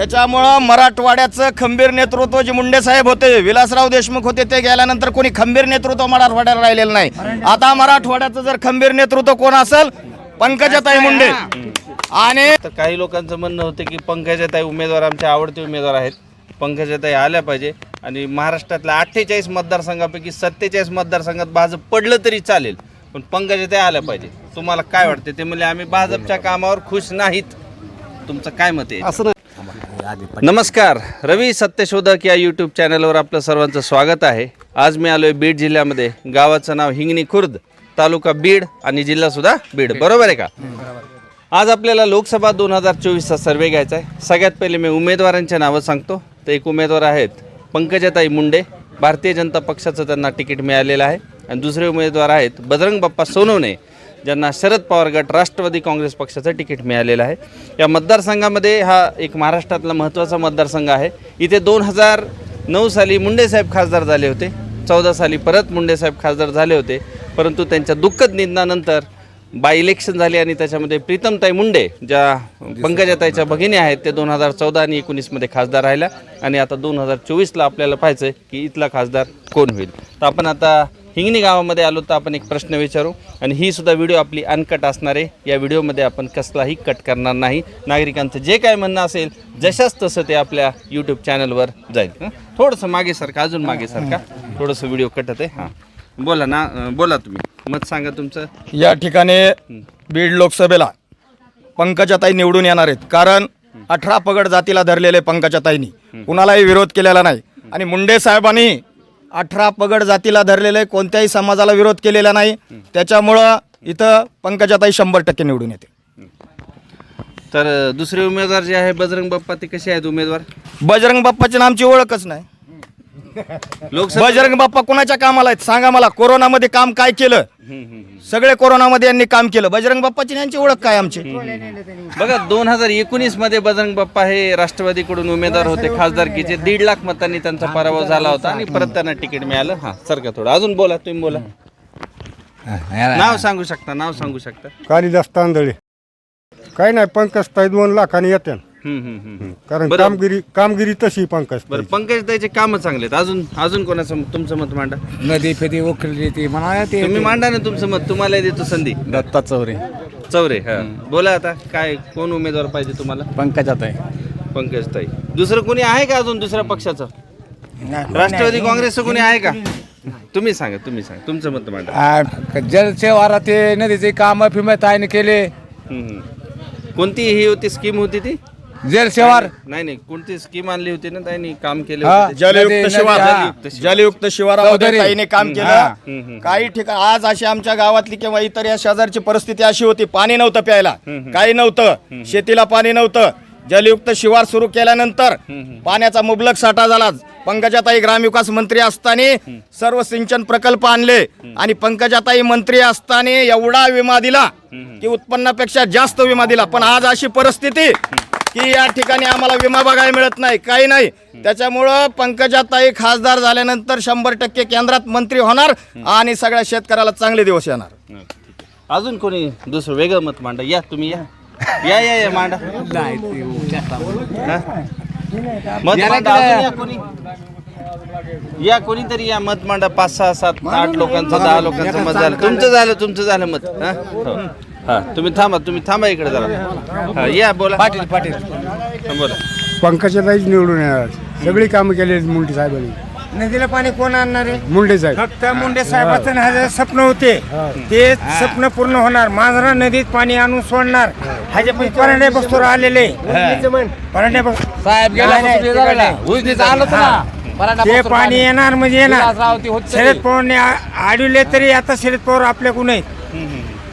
त्याच्यामुळं मराठवाड्याचं खंबीर नेतृत्व जे मुंडे साहेब होते विलासराव देशमुख होते ते गेल्यानंतर कोणी खंबीर नेतृत्व मराठवाड्याला राहिलेलं नाही. आता मराठवाड्याचं जर खंबीर नेतृत्व कोण असेल पंकजाताई मुंडे. आणि तर काही लोकांचं म्हणणं होतं की पंकजाताई उमेदवार आमचे आवडते उमेदवार आहेत. पंकजाताई आल्या पाहिजे. आणि महाराष्ट्रातल्या अठ्ठेचाळीस मतदारसंघापैकी सत्तेचाळीस मतदारसंघात भाजप पडलं तरी चालेल पण पंकजाताई आल्या पाहिजे. तुम्हाला काय वाटते? ते म्हणजे आम्ही भाजपच्या कामावर खुश नाहीत. तुमचं काय मत आहे? असं नमस्कार रवी सत्यशोधक या यूट्यूब चॅनलवर आपलं सर्वांचं स्वागत आहे. आज मी आलोय बीड जिल्ह्यामध्ये. गावाचं नाव हिंगणी खुर्द तालुका बीड आणि जिल्हा सुद्धा बीड. बरोबर आहे का? आज आपल्याला लोकसभा दोन हजार चोवीसचा सर्वे घ्यायचा आहे. सगळ्यात पहिले मी उमेदवारांच्या नावं सांगतो. तर एक उमेदवार आहेत पंकजाताई मुंडे. भारतीय जनता पक्षाचं त्यांना तिकीट मिळालेलं आहे. आणि दुसरे उमेदवार आहेत बजरंग बाप्पा सोनवणे. ज्यांना शरद पवार गट राष्ट्रवादी काँग्रेस पक्षाचं तिकीट मिळालेलं आहे. या मतदारसंघामध्ये हा एक महाराष्ट्रातला महत्त्वाचा मतदारसंघ आहे. इथे दोन हजार नऊ साली मुंडेसाहेब खासदार झाले होते. चौदा साली परत मुंडेसाहेब खासदार झाले होते. परंतु त्यांच्या दुःखद निधनानंतर बाय इलेक्शन झाले आणि त्याच्यामध्ये प्रीतमताई मुंडे ज्या पंकजाताईच्या भगिनी आहेत ते दोन हजार चौदा आणि एकोणीसमध्ये खासदार राहिल्या. आणि आता दोन हजार चोवीसला आपल्याला पाहायचं आहे की इथला खासदार कोण होईल. तर आपण आता हिंगणी गावामध्ये आलो तर आपण एक प्रश्न विचारू. आणि ही सुद्धा व्हिडिओ आपली अनकट असणार आहे. या व्हिडिओमध्ये आपण कसलाही कट करणार नाही. नागरिकांचं जे काय म्हणणं असेल जशाच तसं ते आपल्या यूट्यूब चॅनलवर जाईल? थोडंसं मागे सारखं अजून मागे सारखा थोडंसं व्हिडिओ कटत आहे हां. बोला ना बोला तुम्ही. मत सांगा तुमचं. या ठिकाणी बीड लोकसभेला पंकजाताई निवडून येणार आहेत. कारण अठरा पगड जातीला धरलेले पंकजाताईंनी कुणालाही विरोध केलेला नाही. आणि मुंडे साहेबांनी अठरा पगड जातीला धरलेले कोणत्याही समाजाला विरोध केलेला नाही. त्याच्यामुळं इथं पंकजाताई शंभर टक्के निवडून येते तर दुसरे उमेदवार जे आहे बजरंग बाप्पा ते कसे आहेत उमेदवार? बजरंग बाप्पाची नामची ओळखच नाही. बजरंग बाप्पा कोणाच्या कामाला आहेत? सांगा मला कोरोनामध्ये काम काय केलं. सगळे कोरोनामध्ये यांनी काम केलं. बजरंग बाप्पाची यांची ओळख काय आमची? बघा दोन हजार एकोणीसमध्ये बजरंग बाप्पा हे राष्ट्रवादीकडून उमेदवार होते खासदारकीचे दीड लाख मतांनी त्यांचा पराभव झाला होता आणि परत त्यांना तिकीट मिळालं. हा सर का थोडं. अजून बोला तुम्ही बोला. नाव सांगू शकता नाव सांगू शकता. कालिदास तांदळे. काही नाही पंकज ताई दोन लाखांनी येते. कारण बरं. कामगिरी कामगिरी तशी पंकज बरं पंकज ताईचे काम चांगले आहेत. अजून अजून कोणाचं तुमचं मत मांडा? नदी फेदी उकळली ती म्हणा ते तुम्ही मांडा ना तुमचं मत. तुम्हाला देतो संधी. दत्ता चौरे. चौरे हा. बोला आता काय कोण उमेदवार पाहिजे तुम्हाला? पंकजात आहे. पंकज ताई. दुसरं कोणी आहे का अजून दुसऱ्या पक्षाचं? राष्ट्रवादी काँग्रेसचं कोणी आहे का? तुम्ही सांगा तुम्ही सांगा. तुमचं मत मांडा. जलसेवारा ते नदीचे काम फिम ताईने केले. हम्म. कोणती ही होती? स्कीम होती ती? जलसेवार नाही नाही कोणती स्कीम आणली होती ना त्यांनी काम केले हा. होते ते? जलयुक्त नदी- शिवार. नदी- हा. जलयुक्त शिवारामध्ये. ताईने काम. केलं. काही ठिकाण आज अशी आमच्या गावातली किंवा इतर या शेजारची परिस्थिती अशी होती पाणी नव्हतं प्यायला. काही नव्हतं. शेतीला पाणी नव्हतं. जलयुक्त शिवार सुरू केल्यानंतर पाण्याचा मुबलक साठा झाला. पंकजाताई ग्रामविकास मंत्री असताना सर्व सिंचन प्रकल्प आणले आणि पंकजाताई मंत्री असताना एवढा विमा दिला की उत्पन्नापेक्षा जास्त विमा दिला. पण आज अशी परिस्थिती की या ठिकाणी आम्हाला विमा बघायला मिळत नाही काही नाही. त्याच्यामुळं पंकजाताई खासदार झाल्यानंतर शंभर टक्के केंद्रात मंत्री होणार आणि सगळ्या शेतकऱ्याला चांगले दिवस येणार. अजून कोणी दुसरं वेगळं मत मांडा? या तुम्ही या. या या या मांडा. हा? मत मांडा. अजून या कोणी? या कोणीतरी या मत मांडा. पाच सहा सात आठ लोकांचं दहा लोकांचं मत झालं. तुमचं झालं तुमचं झालं मत. हा हो. हा तुम्ही थांबा तुम्ही थांबा इकडे जरा. हा, या बोला. पाटील पाटील. हा, बोला. पंकजा ताईच निवडून येणार सगळी कामं केली आहेत मुंडे साहेबांनी. नदीला पाणी कोण आणणार आहे? मुंडे साहेब. फक्त मुंडे साहेबाचं ना जे स्वप्न होते. ते स्वप्न पूर्ण होणार. मांजरा नदीत पाणी आणून सोडणार. ह्याच्या पण परांडे बसतोर आलेले. परांडे बस साहेब गेला नाही, नाही, उजनीचं ते काय उजनीचं आलं होतं ना. पराठा ते बसतो पाणी येणार म्हणजे येणार. विलासराव ते होत शरद पवारने आ- आडविले तरी आता शरद पवार आपल्याकडून आहेत.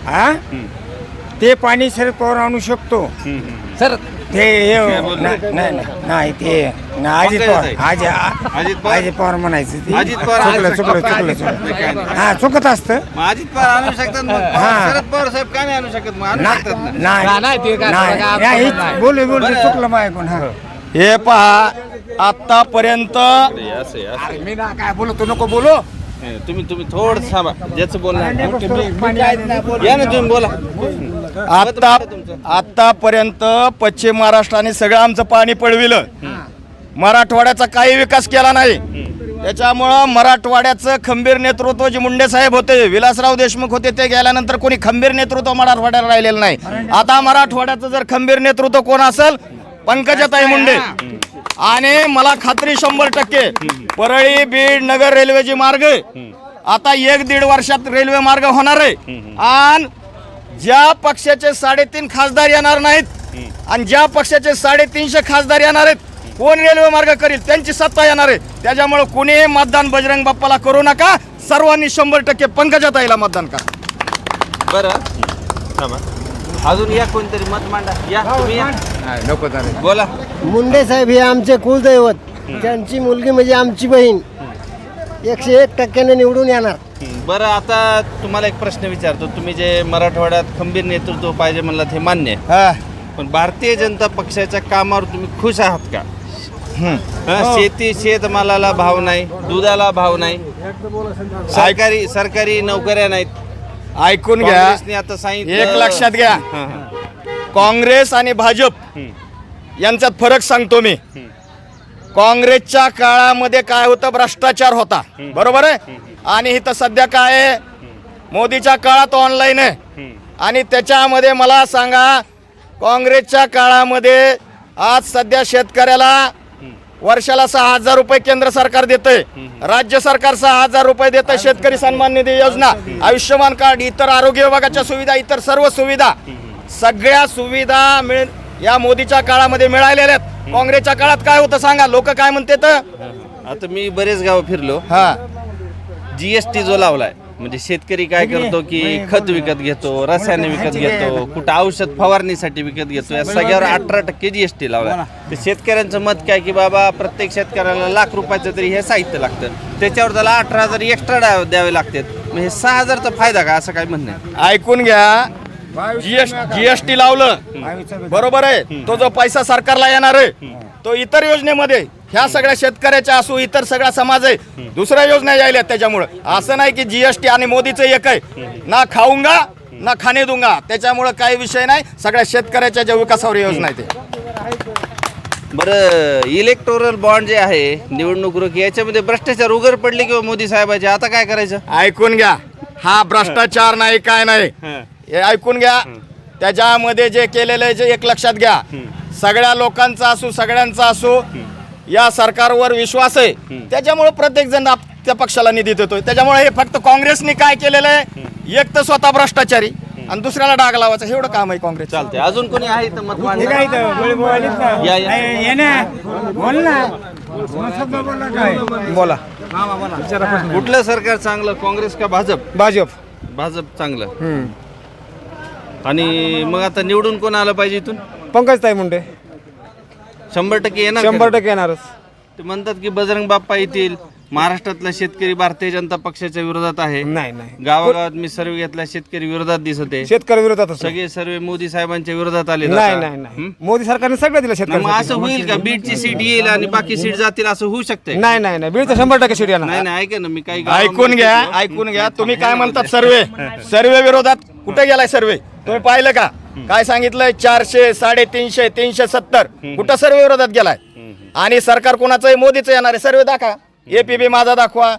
हा ते पाणी शरद पवार आणू शकतो सर ते हे नाही नाही, नाही ते नाही, अजित पवार. अजित अजित पवार? अजित पवार म्हणायचं ते. अजित पवार चुकलं आणू चुकलं शकतात. चुकलं काय चुकलं नाही. हा चुकत असतं मग अजित पवार आणू शकतात मग हा. शरद पवार साहेब का नाही आणू शकत मग आणू शकतात ना नाही, नाही, ते काय- नाही, काय- नाही, काय- नाही. बोलू बोलू बरं. चुकलं माय कोण हा हे पहा आतापर्यंत मी ना काय बोलतो नको बोलू नाही, तुम्ही तुम्ही थोडं थांबा. ज्याचं बोलणार पाणी या ना तुम्ही बोला. आता आतापर्यंत पश्चिम महाराष्ट्राने सगळं आमचं पाणी पळविलं मराठवाड्याचा काही विकास केला नाही. त्याच्यामुळं मराठवाड्याचं खंबीर नेतृत्व जे मुंडे साहेब होते विलासराव देशमुख होते ते गेल्यानंतर कोणी खंबीर नेतृत्व मराठवाड्याला राहिलेलं नाही. आता मराठवाड्याचं जर खंबीर नेतृत्व कोण असेल पंकजाताई मुंडे. आणि मला खात्री शंभर टक्के परळी बीड नगर रेल्वेचे मार्ग. आता एक दीड वर्षात रेल्वे मार्ग होणार आहे. आणि ज्या पक्षाचे साडेतीन खासदार येणार नाहीत आणि ज्या पक्षाचे साडेतीनशे खासदार येणार आहेत कोण रेल्वे मार्ग करील त्यांची सत्ता येणार आहे. त्याच्यामुळे कोणीही मतदान बजरंग बाप्पाला करू नका. सर्वांनी शंभर टक्के पंकजाताईला मतदान करा. बरं. थांबा. अजून या कोणतरी मत मांडा. या तुम्ही या. नको चालेल बोला. मुंडे साहेब हे आमचे कुलदैवत. त्यांची मुलगी म्हणजे आमची बहीण. एकशे एक टक्क्याने निवडून येणार. बरं आता तुम्हाला एक प्रश्न विचारतो. तुम्ही जे मराठवाड्यात खंबीर नेतृत्व पाहिजे म्हणलात हे मान्य आहे. हा. पण भारतीय जनता पक्षाच्या कामावर तुम्ही खुश आहात का? हं, शेती शेतमालाला भाव नाही दुधाला भाव नाही. सरकारी सरकारी नोकऱ्या नाहीत. ऐकून घ्या. काँग्रेसने आता सांगितलं. एक लक्षात घ्या. काँग्रेस आणि भाजप यांच्यात फरक सांगतो मी. काँग्रेसच्या काळामध्ये काय होतं? भ्रष्टाचार होता. बरोबर आहे? आणि इथं सध्या काय आहे? मोदीच्या काळात ऑनलाईन आहे. आणि त्याच्यामध्ये मला सांगा काँग्रेसच्या काळामध्ये आज सध्या शेतकऱ्याला वर्षाला सहा हजार रुपये केंद्र सरकार देतंय. राज्य सरकार सहा हजार रुपये देतं शेतकरी सन्मान निधी योजना आयुष्यमान कार्ड इतर आरोग्य विभागाच्या सुविधा इतर सर्व सुविधा सगळ्या सुविधा मिळ या मोदीच्या काळामध्ये मिळालेल्या आहेत. काँग्रेसच्या काळात काय होतं सांगा लोक काय म्हणते तर आता मी बरेच गाव फिरलो. हा. जीएसटी जो लावलाय म्हणजे शेतकरी काय करतो की खत विकत घेतो रसायने विकत घेतो कुठं औषध फवारणीसाठी विकत घेतो या सगळ्यावर अठरा टक्के जीएसटी लावलाय. तर शेतकऱ्यांचं मत काय की बाबा प्रत्येक शेतकऱ्याला लाख रुपयाचं तरी हे साहित्य लागतं. त्याच्यावर त्याला अठरा हजार एक्स्ट्रा द्यावे लागतात. मग हे सहा हजारचा फायदा का? असं काय म्हणणं ऐकून घ्या. जीएस जीएसटी लावलं. बरोबर आहे. तो जो पैसा सरकारला येणार आहे तो इतर योजनेमध्ये ह्या सगळ्या शेतकऱ्याच्या असो इतर सगळा समाज आहे दुसऱ्या योजना यायल्या त्याच्यामुळं. असं नाही की जीएसटी आणि मोदीचं एक आहे. ना खाऊंगा ना खाणे दूंगा. त्याच्यामुळं काही विषय नाही. सगळ्या शेतकऱ्याच्या ज्या विकासावर योजना आहे ते. बरं इलेक्टोरल बॉन्ड जे आहे निवडणूक रोखे याच्यामध्ये भ्रष्टाचार उघड पडले किंवा मोदी साहेबाचे? आता काय करायचं? ऐकून घ्या. हा भ्रष्टाचार नाही काय नाही. हे. ऐकून घ्या. त्याच्यामध्ये जे केलेलं आहे जे एक लक्षात घ्या. सगळ्या लोकांचा असो सगळ्यांचा असो या सरकारवर विश्वास आहे. त्याच्यामुळे प्रत्येक जण आप- त्या पक्षाला निधी देतोय. त्याच्यामुळे हे फक्त काँग्रेसने काय केलेलं आहे? एक तर स्वतः भ्रष्टाचारी आणि दुसऱ्याला डाग लावायचं. एवढं काम आहे काँग्रेस चालतंय. अजून कोणी आहे तर मत बोला कुठलं सरकार चांगलं काँग्रेस का भाजप? भाजप. भाजप चांगलं. आणि मग आता निवडून कोण आलं पाहिजे इथून? पंकज ताई मुंडे. शंभर टक्के येणार शंभर? टक्के येणारच. ते म्हणतात की बजरंग बाप्पा येतील. महाराष्ट्रातला शेतकरी भारतीय जनता पक्षाच्या विरोधात आहे. नाही नाही. गावागावात मी सर्व घेतला शेतकरी विरोधात दिसत आहे. शेतकरी विरोधात असं. सगळे सर्व मोदी साहेबांच्या विरोधात आले नाही नाही नाही. मोदी सरकारने सगळं दिलं मग असं शेतकरी होईल का? बीडची सीट येईल आणि बाकी सीट जातील असं होऊ शकतंय नाही नाही नाही. बीडचं शंभर टक्के सीट येणार. नाही नाही ऐका ना मी काही ऐकून घ्या. ऐकून घ्या. तुम्ही काय म्हणतात सर्वे? सर्वे विरोधात कुठे गेलाय सर्वे? तुम्ही पाहिलं का? काय सांगितलंय? चारशे साडेतीनशे तीनशे सत्तर. कुठं सर्वे विरोधात गेलाय? आणि सरकार कोणाचं आहे मोदीचं येणार आहे? सर्वे दाखवा. एपीबी माझा दाखवा.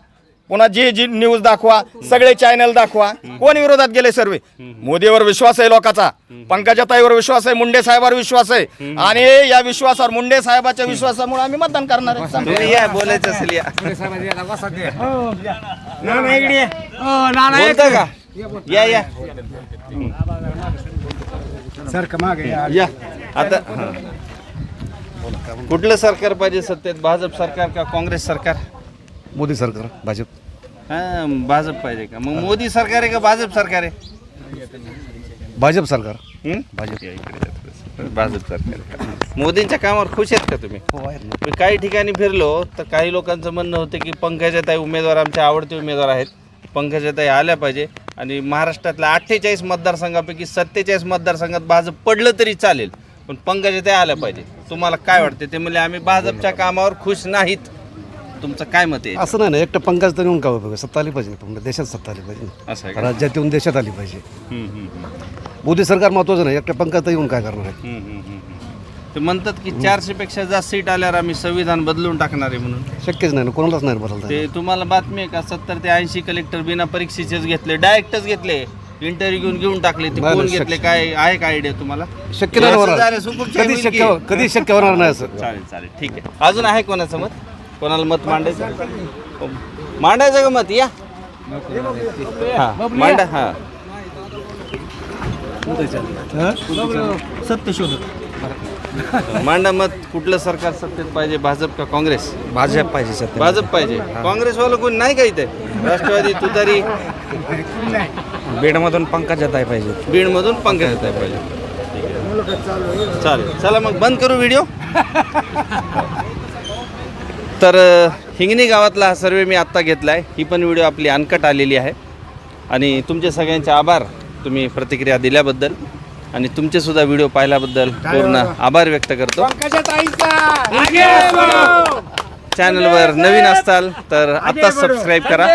पुन्हा जी जी न्यूज दाखवा. सगळे चॅनल दाखवा. कोण विरोधात गेले सर्वे? मोदीवर विश्वास आहे लोकांचा. पंकजाताईवर विश्वास आहे. मुंडे साहेबांवर विश्वास आहे. आणि या विश्वासावर मुंडे साहेबाच्या विश्वासामुळे आम्ही मतदान करणार आहे. बोलायचं असेल या ये. बोलता का या. या. या आता हा. कुठलं सरकार पाहिजे सत्तेत? भाजप सरकार का काँग्रेस सरकार? मोदी सरकार भाजप. हा भाजप पाहिजे का? मग मोदी सरकार आहे का भाजप सरकार आहे? भाजप सरकार. हं? या इकडे या थोडंसं. भाजप सरकार आहे. का? मोदींच्या कामावर खुश आहेत का तुम्ही? मी काही ठिकाणी फिरलो तर काही लोकांचं म्हणणं होतं की पंकजाताई उमेदवार आमचे आवडते उमेदवार आहेत. पंकजाताई आल्या पाहिजे आणि महाराष्ट्रातल्या अठ्ठेचाळीस मतदारसंघापैकी सत्तेचाळीस मतदारसंघात भाजप पडलं तरी चालेल पण पंकजाताई आल्या पाहिजे तुम्हाला काय वाटते ते म्हणजे आम्ही भाजपच्या कामावर खुश नाहीत तुमचं काय मत आहे असं नाही ना एकटं पंकज तर येऊन का उपयोग आहे? सत्ता आली पाहिजे पूर्ण देशात सत्ता आली पाहिजे ना. असं आहे का? राज्यात येऊन देशात आली पाहिजे हम्म, हम्म, हम्म. मोदी सरकार महत्वाचं नाही एकटं पंकज तर येऊन काय करणार आहे हम्म, हम्म, हम्म, हम्म. ते म्हणतात की चारशे पेक्षा जास्त सीट आल्यावर आम्ही संविधान बदलून टाकणार आहे म्हणून. शक्यच नाही ना कोणालाच नाही बदलता ते तुम्हाला बातमी आहे का? सत्तर ते ऐंशी कलेक्टर बिना परीक्षेचेच घेतले डायरेक्टच घेतले. इंटरव्ह्यू घेऊन घेऊन टाकले. ते नाही, कोण नाही, घेतले? काय आहे का आयडिया तुम्हाला? शक्य नाही असं होणार. झालं, सुकुमशाही कधी मुलगी. शक्य हो- कधी शक्य होणार नाही असं. चालेल चालेल. ठीक आहे. अजून आहे कोणाचं मत? कोणाला मत मांडायचं? मांडायचं का मत? या. हा. मांडा हा. मांडा मत कुठलं सरकार सत्तेत पाहिजे भाजप का काँग्रेस? भाजप पाहिजे सध्या भाजप पाहिजे. काँग्रेसवालं कोणी नाही का इथे? राष्ट्रवादी तुतारी? बीडमधून पंकज जाताय पाहिजे. बीडमधून पंकज येत पाहिजे. चालेल. चला मग बंद करू व्हिडिओ. तर अ, हिंगणी गावातला हा सर्वे मी आत्ता घेतला आहे ही पण व्हिडिओ आपली अनकट आलेली आहे. आणि तुमचे सगळ्यांचे आभार तुम्ही प्रतिक्रिया दिल्याबद्दल. आणि तुमचे सुद्धा व्हिडिओ पाहिल्याबद्दल पूर्ण आभार व्यक्त करतो. चॅनलवर नवीन असताल तर आत्ताच सबस्क्राईब करा.